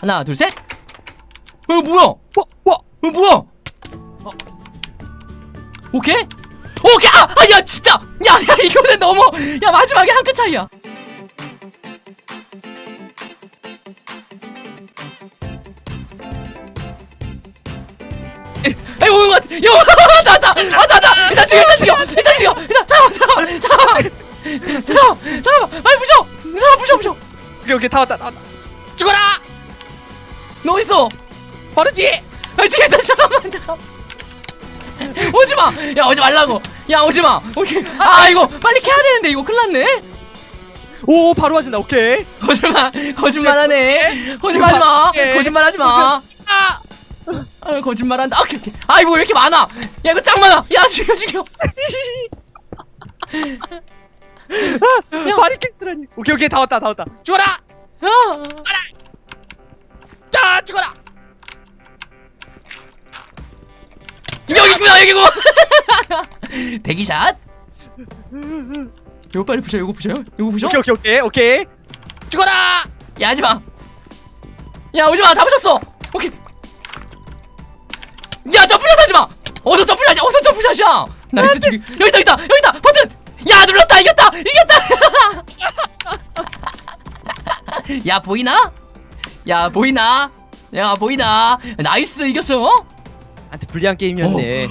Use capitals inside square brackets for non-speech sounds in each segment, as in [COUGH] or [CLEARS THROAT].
하나 둘 셋. 어 뭐야? 어 와, 와. 뭐야? 어. 오케이? 오케이 아, 아, 야 진짜 야, 야 이거는 너무 야 마지막에 한 끗 차이야. [LAUGHS] 에이 오는 것 같아. 야 [LAUGHS] 나다 나다 나 일단 죽여 일단 죽여 일단 [LAUGHS] 죽여 일단 잠깐 잠깐 잠깐 잠깐 잠깐 빨리 부셔 잠깐 부셔 부셔 오케이 오케이 다 왔다 다 왔다 죽어라 너 어디 있어? 바로 뒤에 아 지금 잠깐만 잠깐 오지 마. 야 오지 말라고. 야 오지 마. 오케이. 아 이거 빨리 캐야 되는데. 이거 큰일 났네. 오 바로 와진다. 오케이. 거짓말 거짓말하네. 거짓말하지 마. 거짓말하지 마. 아 아 거짓말한다. 오케이 오케이. 아 이거 왜 이렇게 많아? 야 이거 짱 많아. 야 죽여 죽여. 야. 바리케이트라니. 오케이 오케이. 다 왔다 다 왔다. 죽어라! 야 자 죽어라! 여기 있구나 여기고 [LAUGHS] 대기샷. 이거 빨리 부셔 이거 부셔요? 이거 부셔? 오케이 오케이 오케이 오케이. 죽어라! 야 하지마. 야 오지마. 다 부셨어. 오케이. 야 점프샷 하지마. 어서 점프샷이야 어서 점프샷이야 나이스 죽이 여기다 여기다 여기다. 버튼! 야 눌렀다. 이겼다. 이겼다. [LAUGHS] 야 보이나 야 보이나? 야 보이나? 나이스 이겼어 한테 불리한 게임이었네.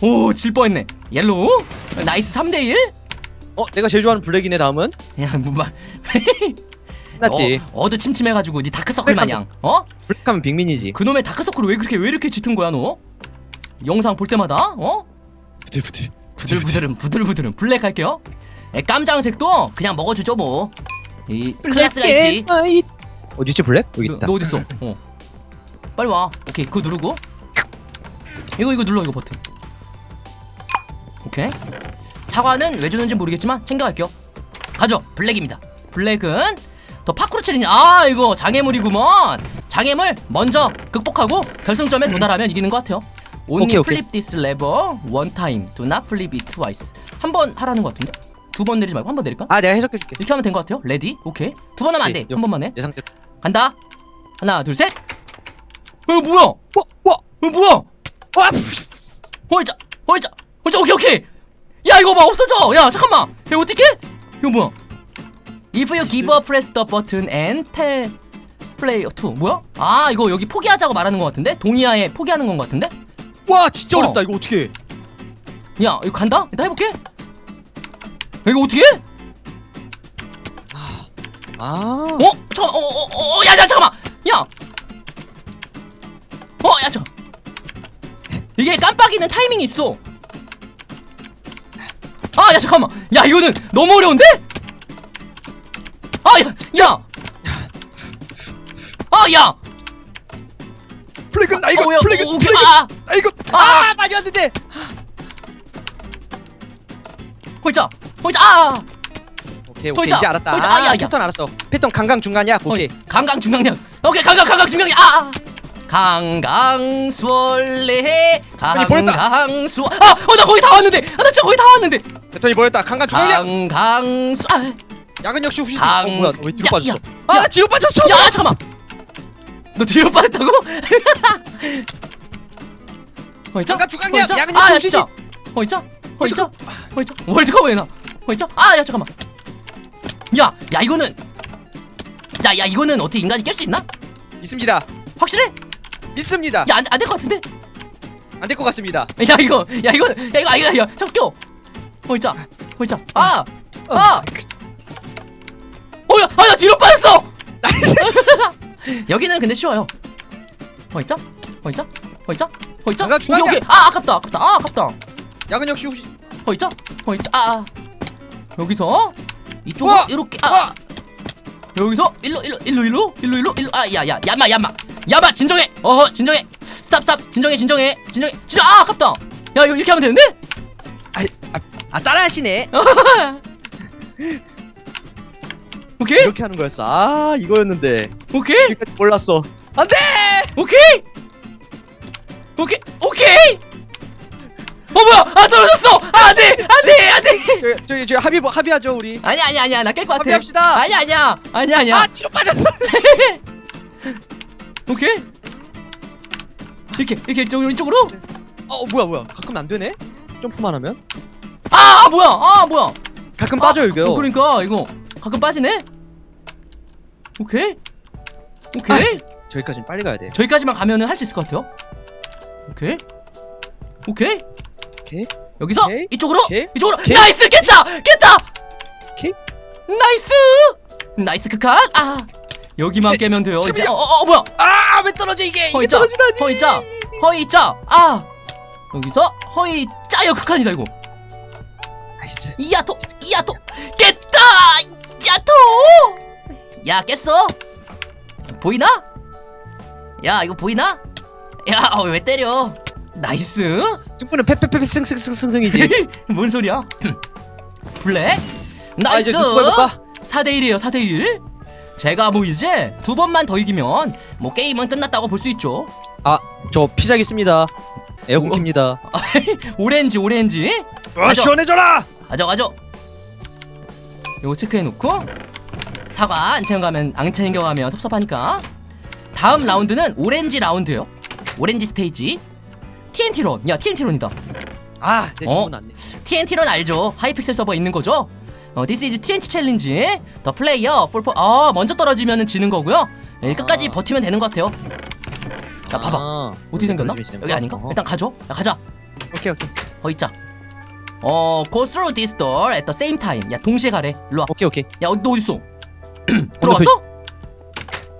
오오질 뻔했네. 옐로우? 나이스 3대 1 어 내가 제일 좋아하는 블랙이네 다음은? 야 뭐말 [LAUGHS] 끝났지. 어, 어두 침침해가지고 니 다크서클 마냥 어? 블랙하면 빅민이지. 그놈의 다크서클을 왜 그렇게 왜 이렇게 짙은 거야 너? 영상 볼 때마다 어? 부들부들 부들부들은 부들부들은. 블랙 할게요. 에, 깜장색도 그냥 먹어주죠 뭐 이 클래스가 있지 어디 있지 블랙? 여기 너, 있다. 너 어딨어? 어. 빨리 와. 오케이 그거 누르고. 이거 이거 눌러 이거 버튼. 오케이. 사과는 왜 주는지 모르겠지만 챙겨갈게요. 가죠. 블랙입니다. 블랙은 더 파쿠르 챌린지 아 이거 장애물이구먼. 장애물 먼저 극복하고 결승점에 도달하면 이기는 것 같아요. Only 오케이, 오케이. flip this lever one time do not flip it twice. 한 번 하라는 것 같은데 두 번 내리지 말고 한 번 내릴까? 아 내가 해석해줄게 이렇게 하면 된 것 같아요 레디 오케이 두 번 하면 안돼 오케이, 한 번만 해 내 상태 간다. 하나, 둘, 셋. 어 뭐야? 어 와 와 뭐야? 와! 어이자, 어이자, 어이자, 오케이 오케이. 야 이거 봐 없어져. 야 잠깐만. 야 어떻게? 이거 뭐야? If you give up, press the button and tell player to 뭐야? 아 이거 여기 포기하자고 말하는 것 같은데? 동의하에 포기하는 건 것 같은데? 와 진짜 어. 어렵다 이거 어떻게 야 이거 간다? 일단 해볼게. 야, 이거 어떻게? 해? 아 어? 잠깐, 어, 어, 어, 어, 야, 야, 잠깐만, 야, 어, 야, 잠깐. 이게 깜빡이는 타이밍이 있어. 아, 야, 잠깐만, 야, 이거는 너무 어려운데? 아, 야, 야, 아, 야, 플래그 나 이거 어, 야, 플래그 어, 오케이, 플래그 아, 아 이거 아. 아 많이 왔는데 호이자, 호이자, 아, 오케이 오케이 보이자, 이제 알았다 보이자. 아, 아, 야, 야. 패턴 알았어 패턴 강강 중간이야 오케이 강강 중강력, 오케이, 강강 강강 중강력, 아, 아. 강강수월래 아니, 보였다. 강강수 아! 어나 거기 다 왔는데 아나 진짜 거기 다 왔는데 패턴이 뭐였다 강강 중간이야 강강수 아, 야근 역시 후시 강- 어 뭐야 왜 뒤로 야, 빠졌어 야, 아 야. 뒤로 빠졌어 야 잠깐만 너 뒤로 빠졌다고? 어? 잠깐 중앙이야. 어 있죠? 야근이 아야 조심히. 진짜 어있 죠? 어? 어 있죠? 월드컵 왜 나? 어 있죠? 아야 잠깐만 야야 이거는 야야 이거는 어떻게 인간이 깰 수 있나? 있습니다 확실해? 믿습니다 야안 안될 것 같은데? 안 될 것 같습니다 야 이거 야 이거 야 이거 아이가 야 잠깐 어 있자 어 있자 아아 어. 어야 아나 뒤로 빠졌어 [LAUGHS] 여기는 근데 쉬워요 어어어 있자 어 있자 잠깐, 오케이. 오케이 아 아깝다 아깝다 아 아깝다 야근 역시 어어 있자 아, 아. 여기서 이쪽으로 우와! 이렇게 아 와! 여기서 일로 일로 일로 일로 일로 일로 일로. 아야야 야마 야마. 야마 진정해. 어허 진정해. 스탑 스탑. 진정해 진정해. 진정해. 진짜 아 아깝다. 야 이거 이렇게 하면 되는데? 아, 아, 아 따라하시네. [LAUGHS] 오케이. 이렇게 하는 거였어. 아 이거였는데. 오케이. 이렇게 몰랐어. 안돼! 오케이. 오케이. 오케이. 어 뭐야? 아 떨어졌어! 아, 안 돼 안 돼 안 돼 저기 저기 저기 합의 합의하죠 우리. 아니야 아니야 아니야. 나 깰 것 같아. 합의합시다. 아니야 아니야. 아니야 아니야. 아 뒤로 빠졌어. [LAUGHS] 오케이. 이렇게 이렇게 이쪽으로 이쪽으로? 어 뭐야 뭐야. 가끔 안 되네? 점프만 하면? 아 뭐야. 아 뭐야. 가끔 빠져 이거 어, 그러니까 이거. 가끔 빠지네? 오케이. 오케이. 저기까지는 빨리 가야 돼. 저기까지만 가면은 할 수 있을 것 같아요. 오케이. 오케이 오케이. 여기서 오케이. 이쪽으로 오케이. 이쪽으로. 오케이. 나이스 깼다 깼다. 오케이. 나이스. 나이스 크각 아 여기만 네. 깨면 돼요. 이제 잠깐만요. 어, 어, 어 뭐야? 아 왜 떨어져 이게? 이게 허이짜 떨어지다니. 허이짜 허이짜 아 여기서 허이짜요 극한이다 이거. 나이스. 이야토 이야토. 깼다 야토. 야 깼어? 보이나? 야 이거 보이나? 야 왜 때려? 나이스 승부는 패패패 승승승승승이지. 뭔 소리야? [CLEARS THROAT] 블랙 아 나이스! 이제 누구 해볼까? 4대1이에요 4대1 제가 뭐 이제 두 번만 더 이기면 뭐 게임은 끝났다고 볼 수 있죠. 저 피자기 있습니다. 에어컨 어? 킵니다. [LAUGHS] 오렌지 오렌지. 아 가져. 시원해져라! 가져 가져. 요거 체크해놓고 사과 안 챙겨가면 안 챙겨가면 섭섭하니까. 다음 라운드는 오렌지 라운드예요. 오렌지 스테이지 TNT론 야 TNT론이다 아 내 어? 정보는 안네 TNT론 알죠 하이픽셀 서버 있는 거죠 어, This is TNT 챌린지 더 플레이어 풀포 아 먼저 떨어지면 지는 거고요 예, 끝까지 아. 버티면 되는 것 같아요 자 봐봐 아, 어떻게 생겼나? 떨어지면 여기 아닌가? 어허. 일단 가죠 야 가자 오케이 오케이 허이자 어 go through this door at the same time 야 동시에 가래 일로 와 오케이 오케이 야, 어, 너 어딨어? [CLEARS THROAT] 들어왔어?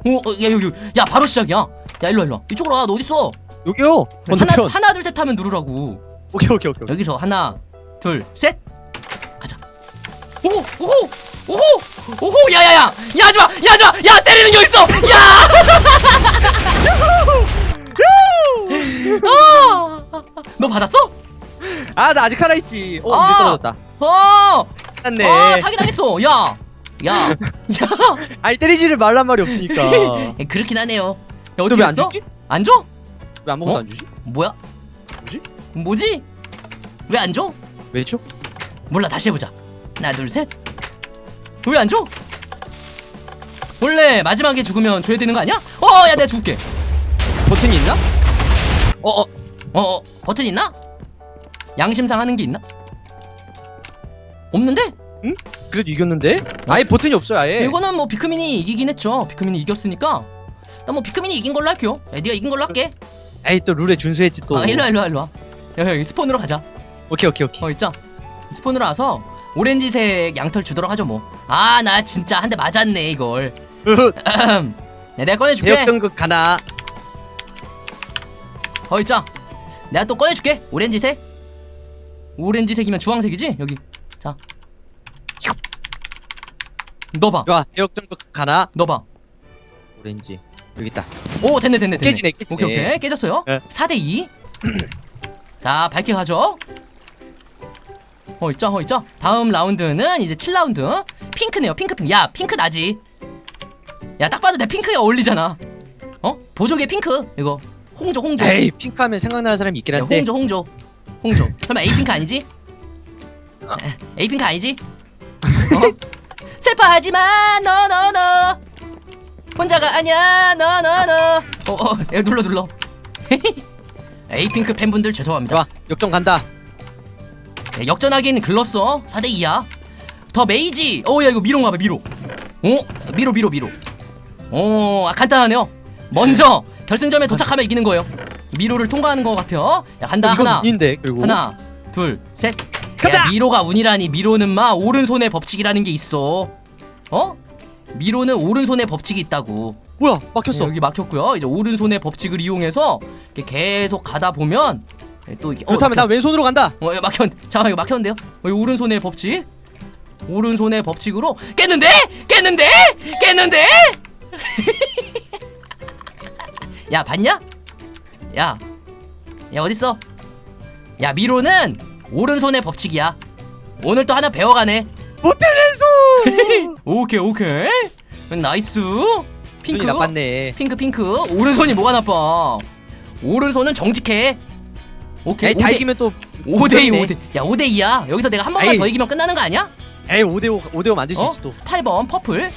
어, 어, 야, 여기, 야, 바로 시작이야. 야, 일로 와, 일로 와. 이쪽으로 와, 너 어딨어? 여기요 하나, 건너편 하나, 둘, 셋 하면 누르라고. 오케이 오케이 오케이 여기서 하나, 둘, 셋. 가자. 오호, 오호, 오호, 오호, 야, 야, 야, 야, 하지 마, 야, 하지 마, 야, 때리는 게 있어, 야. 아! 너 받았어? 아 나 아직 살아 있지 어 아. 이제 떨어졌다 어, 맞네 아, 사기 당했어. 야, 야, [LAUGHS] 야. 아니 때리지를 말란 말이 없으니까 [LAUGHS] 예, 그렇긴 하네요. 야, 왜안 했어? 주지? 안 줘? 왜 아무것도 어? 안 주지? 뭐야? 뭐지? 뭐지? 왜 안 줘? 왜 줘? 몰라 다시 해보자. 하나 둘 셋. 왜 안 줘? 원래 마지막에 죽으면 줘야 되는 거 아니야? 어, 야 내가 줄게. 버튼이 있나? 어 어 어, 어, 버튼 있나? 양심상 하는 게 있나? 없는데? 그래도 이겼는데? 아예 버튼이 없어요 아예 이거는 뭐 비크민이 이기긴 했죠. 비크민이 이겼으니까. 나 뭐 비크민이 이긴 걸로 할게요. 야, 네가 이긴 걸로 할게. 에이 또 룰에 준수했지 또 아, 일로 와, 일로 와, 일로 와. 야, 여기 스폰으로 가자. 오케이 오케이 오케이 어 있죠? 스폰으로 와서 오렌지색 양털 주도록 하죠 뭐. 아 나 진짜 한 대 맞았네 이걸. 네, 내가 꺼내줄게. 대역전극 가나 어 있죠? 내가 또 꺼내줄게. 오렌지색. 오렌지색이면 주황색이지? 여기. 자. 넣어봐. 좋아 대역전극 가나 넣어봐. 오렌지 여기 있다 오 됐네 됐네 됐네. 깨지네 깨지네 오케이 오케이 깨졌어요. 네. 4대 2. 자 밝게 가죠. 어 있죠 어 있죠. 다음 라운드는 이제 7라운드. 핑크네요 핑크 핑크. 야 핑크 나지. 야 딱 봐도 내 핑크에 어울리잖아. 어 보조개 핑크 이거 홍조 홍조. 에이 핑크하면 생각나는 사람이 있긴 야, 한데 홍조 홍조 홍조. 설마 에이핑크 아니지? 에, 에이핑크 아니지? 어? [LAUGHS] 슬퍼하지마 너너너 혼자가 아니야. 너 너너. 어어 야, 눌러 눌러. [LAUGHS] 에이핑크 팬분들 죄송합니다. 좋아 역전 간다. 야, 역전하기는 글렀어. 4대 2야. 더 메이지. 어야 이거 미로 가봐 미로 어? 미로 미로 미로. 어 아, 간단하네요. 먼저 결승점에 도착하면 이기는 거예요. 미로를 통과하는 것 같아요. 야 간다 이건 하나. 운인데 그리고 하나 둘셋. 간다! 야 미로가 운이라니 미로는 마 오른손의 법칙이라는 게 있어. 어 미로는 오른손의 법칙이 있다고. 뭐야 막혔어. 네, 여기 막혔고요. 이제 오른손의 법칙을 이용해서 이렇게 계속 가다 보면 또 이게 그렇다면 나 왼손으로 간다. 어, 막혔 잠깐만 이거 막혔는데요? 어, 이 오른손의 법칙? 오른손의 법칙으로 깼는데? 깼는데? 깼는데? [LAUGHS] 야 봤냐? 야 야 어딨어? 야 미로는 오른손의 법칙이야. 오늘 또 하나 배워가네 못해 왼손 [LAUGHS] 오케이 오케이. 나이스. 핑크. 손이 나빴네. 핑크 핑크. 오른손이 뭐가 나빠? 오른손은 정직해. 오케이 에이 다 오대- 이기면 또 5대2 못했네. 5대 야 5대2야? 여기서 내가 한 번만 아이. 더 이기면 끝나는 거 아니야? 에이 5대5 5대5 만들 수 어? 있어 또. 8번 퍼플.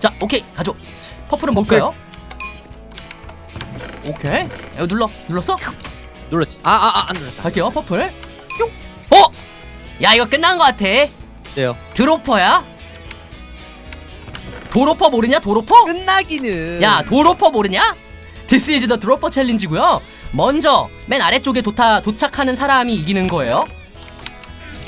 자 오케이 가죠. 퍼플은 뭘까요? 오케이. 이거 눌러. 눌렀어? 눌렀지. 아아아 안 눌렀다. 갈게요 퍼플. 뿅. 어? 야 이거 끝난 거 같아 네요 드로퍼야? 도로퍼 모르냐 도로퍼? 끝나기는 야 도로퍼 모르냐? This is the 드로퍼 챌린지고요 먼저 맨 아래쪽에 도타, 도착하는 사람이 이기는 거예요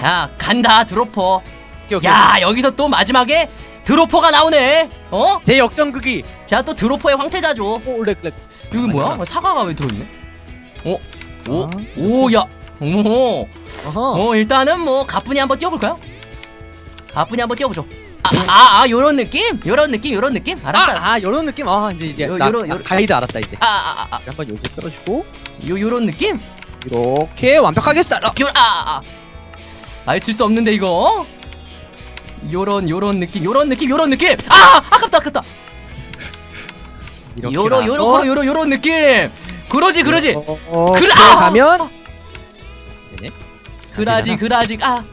야 간다 드로퍼 오케이, 오케이. 야 여기서 또 마지막에 드로퍼가 나오네 어? 대역전극이 제가 또 드로퍼의 황태자죠 오 렉 렉 여기 뭐야? 사과가 왜 들어있네? 어? 오? 아. 오야 오, 어허 어 일단은 뭐 가뿐히 한번 뛰어볼까요? 가뿐히 한번 뛰어보죠. 아, 아, 아 요런 느낌? 요런 느낌? 요런 느낌? 알았어 알았어. 아, 아 요런 느낌? 아 이제 이제 요- 나, 요런- 나 요런- 가이드 알았다 이제. 아, 아, 아, 아, 한번 요새 떨어지고. 요, 요런 느낌? 이렇게 완벽하게 썰어. 요, 아, 아, 아. 아예 질 수 없는데 이거? 요런 요런 느낌 요런 느낌 요런 느낌! 아 아깝다 아깝다. 이렇게 요런 나서. 요런 요런 요런 느낌! 그러지 그러지! 어, 어, 그래, 그래 아! 가면 네네. 그라지. 그라지. 아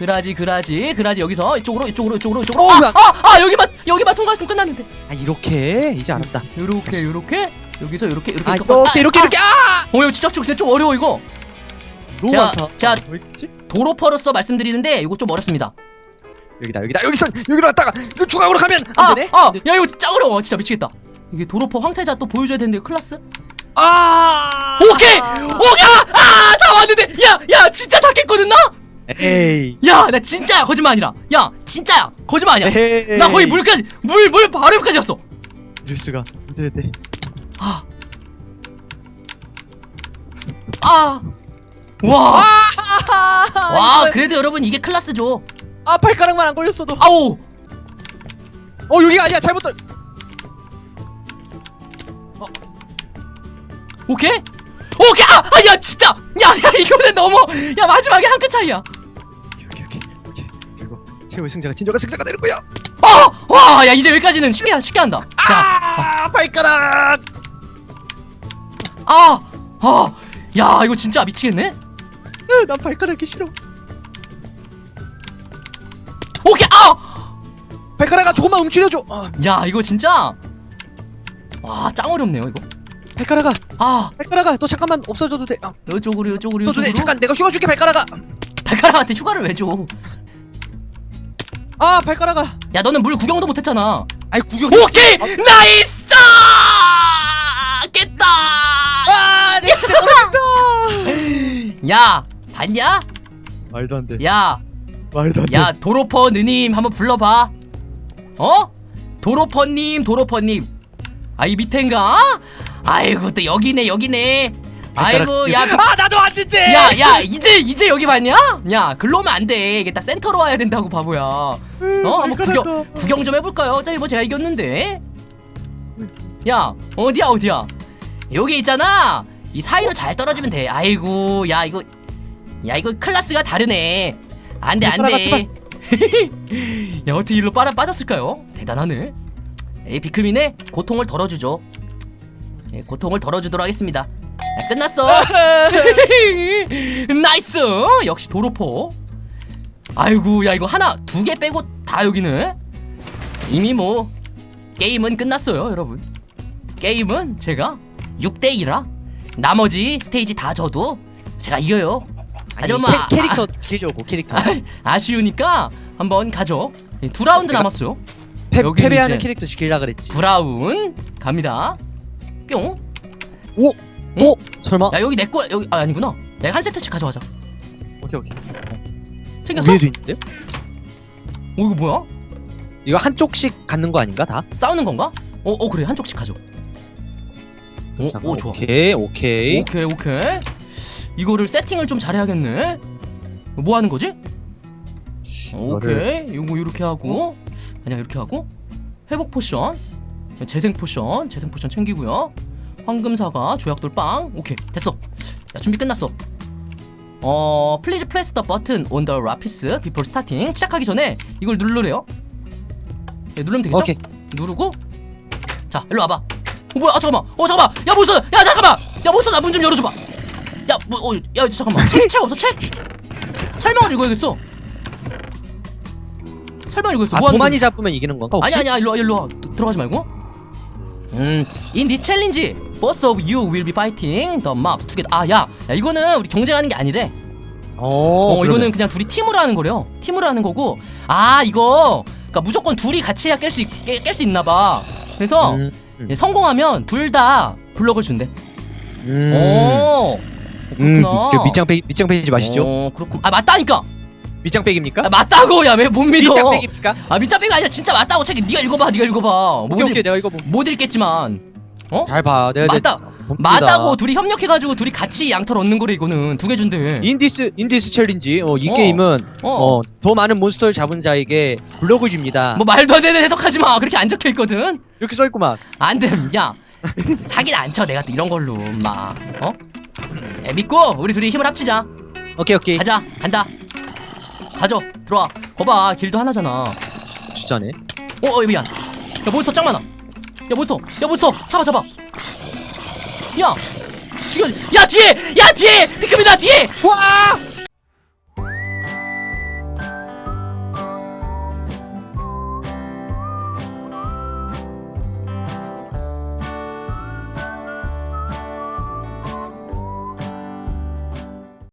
그라지 그라지 그라지. 여기서 이쪽으로 이쪽으로 이쪽으로 이쪽으로. 어, 뭐야. 아아 아, 여기만 여기만 통과했으면 끝났는데. 아 이렇게? 이제 알았다. 요렇게 요렇게? 여기서 요렇게 이렇게 아 이렇게 이렇게 이렇게 이렇게. 아! 어 이거 진짜 좀 근데 좀 어려워 이거. 너무 제가- 많다. 왜 있지? 도로퍼로서 말씀드리는데 이거 좀 어렵습니다. 여기다 여기다. 여기서 여기로 왔다가 이 중앙으로 가면 안 되네? 아아야 이거 진짜 어려워. 진짜 미치겠다. 이게 도로퍼 황태자 또 보여줘야 되는데 클라스? 아! 오케이! 오케이! 아다 왔는데. 야야 진짜 다 깼거든 나? 에이 야 나 진짜야 거짓말 아니라 야 진짜야 거짓말 아니야 에이 나 거의 물까지 물 물 바로 옆까지 왔어 이럴 수가 네네 아. 아. 와. 와, 그래도 여러분 이게 클라스죠. 아 발가락만 안 걸렸어도 아우. 어 여기가 아니야 잘못 떨 오케이? 오케이. 아, 아, 야, 진짜. 야, 야, 이거는 너무 야, 마지막에 한 끗 차이야. 최후의 승자가 진정한 승자가 되는 거야 아! 와, 야, 이제 여기까지는 쉽게 쉽게 한다. 야. 아 발가락 아. 아. 야, 이거 진짜 미치겠네. 으, 난 발가락이 싫어 오케이. 아! 발가락아 조금만 움츠려줘 아, 야, 이거 진짜 와, 짱 어렵네요, 이거. 발가락아 아, 발가락아 너 잠깐만 없어져도 돼 아, 없어져도 돼 이쪽으로. 잠깐 내가 쉬어줄게 발가락아 발가락한테 휴가를 왜 줘? 아 발가락아. 야, 너는 물 구경도 못 했잖아. 아이 구경 오케이! 나이스 깼다! 아 내 진짜 떨어진다. 야 봤냐? 말도 안 돼. 야야 말도 안돼. 도로퍼 느님 한번 불러봐. 어? 도로퍼님 도로퍼님. 아이 밑엔가? 아이고 또 여기네 여기네 아이고 야 아 나도 왔는데 야, 야, 이제 이제 여기 봤냐? 야, 글로 오면 안 돼. 이게 딱 센터로 와야 된다고 바보야. 어, 한번 구경 구경 좀 해볼까요? 어차피 뭐 제가 이겼는데. 야, 어디야 어디야? 여기 있잖아. 이 사이로 잘 떨어지면 돼. 아이고, 야 이거, 야 이거 클래스가 다르네. 안돼 안돼. [LAUGHS] 야 어떻게 일로 빠져 빠졌을까요? 대단하네. 에이 비크민의 고통을 덜어주죠. 예, 고통을 덜어주도록 하겠습니다. 야, 끝났어. [LAUGHS] 나이스. 역시 도로포. 아이고 야 이거 하나 두 개 빼고 다 여기는 이미 뭐 게임은 끝났어요 여러분. 게임은 제가 6대 2라 나머지 스테이지 다 져도 제가 이겨요. 아니 아줌마. 캐, 캐릭터 지켜줘고 캐릭터. 아, 아쉬우니까 한번 가죠. 예, 두 라운드 남았어요. 패, 여기는 패배하는 이제- 캐릭터 지키려 그랬지. 브라운 갑니다. 뿅. 오! 응? 오! 설마? 야 여기 내 거야 여기 아 아니구나 내가 한 세트씩 가져가자 오케이 오케이 챙겼어? 위에도 있는데요? 어 이거 뭐야? 이거 한쪽씩 갖는 거 아닌가 다? 싸우는 건가? 어, 어 그래 한쪽씩 가져. 오, 잠깐, 오 좋아. 오케이 오케이 오케이 오케이. 이거를 세팅을 좀 잘해야겠네. 뭐 하는 거지? 오케이. 요거 이렇게 하고 아니야 이렇게 하고 회복 포션, 재생 포션, 재생 포션 챙기고요. 황금 사과, 조약돌 빵. 오케이 됐어. 야 준비 끝났어. 어, please press the button on the rapis before starting. 시작하기 전에 이걸 누르래요. 네, 누르면 되겠죠? 오케이. 누르고. 자 일로 와봐. 어 뭐야? 아 잠깐만. 어 잠깐만. 야 몬스터 야 잠깐만. 야 몬스터 나문 좀 열어줘봐. 야뭐어야 잠깐만. 책, 책 없어? 책? 설명을 읽어야겠어. 설명 읽어야겠어. 아 뭐 하는 도만이 잡으면 이기는 건가? 아니? 아니야. 일로 와 일로 와. 드- 들어가지 말고. 음 this challenge both of you will be fighting the mobs together. 아, 야, 야 이거는 우리 경쟁하는 게 아니래. 어, 어, 이거는 그냥 둘이 팀으로 하는 거래요. 팀으로 하는 거고. 아, 이거 그러니까 무조건 둘이 같이 해야 깰 수 깰 수 있나 봐. 그래서 음, 음. 예, 성공하면 둘 다 블럭을 준대. 음. 오. 음, 그렇구나. 저 밑장 빼기 밑장 빼기 마시죠. 어, 그렇군. 아, 맞다니까. 밑장 빼기입니까? 아, 맞다고. 야, 왜 못 믿어? 밑장 빼기입니까? 아, 밑장 빼기 아니라 진짜 맞다고. 책 네가 읽어 봐. 네가 읽어 봐. 못, 오케이 오케이 읽, 내가 이거 뭐. 못 읽겠지만. 어? 잘 봐. 내가 맞다. 봅니다. 맞다고 둘이 협력해가지고 둘이 같이 양털 얻는 거래 이거는 두 개 준대. 인디스 인디스 챌린지. 어, 이 어. 게임은 어. 어, 더 많은 몬스터를 잡은 자에게 블록을 줍니다. 뭐 말도 안 되는 해석하지 마. 그렇게 안 적혀 있거든. 이렇게 써 있구만. 안 됨. 야. 사긴 안 쳐. 내가 또 이런 걸로 막. 어? 에, 믿고 우리 둘이 힘을 합치자. 오케이 오케이. 가자. 간다. 가져. 들어와. 거봐. 길도 하나잖아. 진짜네. 어, 어 미안. 야 몬스터 짱 많아. 야 몬스터. 야 몬스터. 잡아 잡아. 야. 죽여. 야 뒤에. 야 뒤에. 비크비다 뒤에. 와!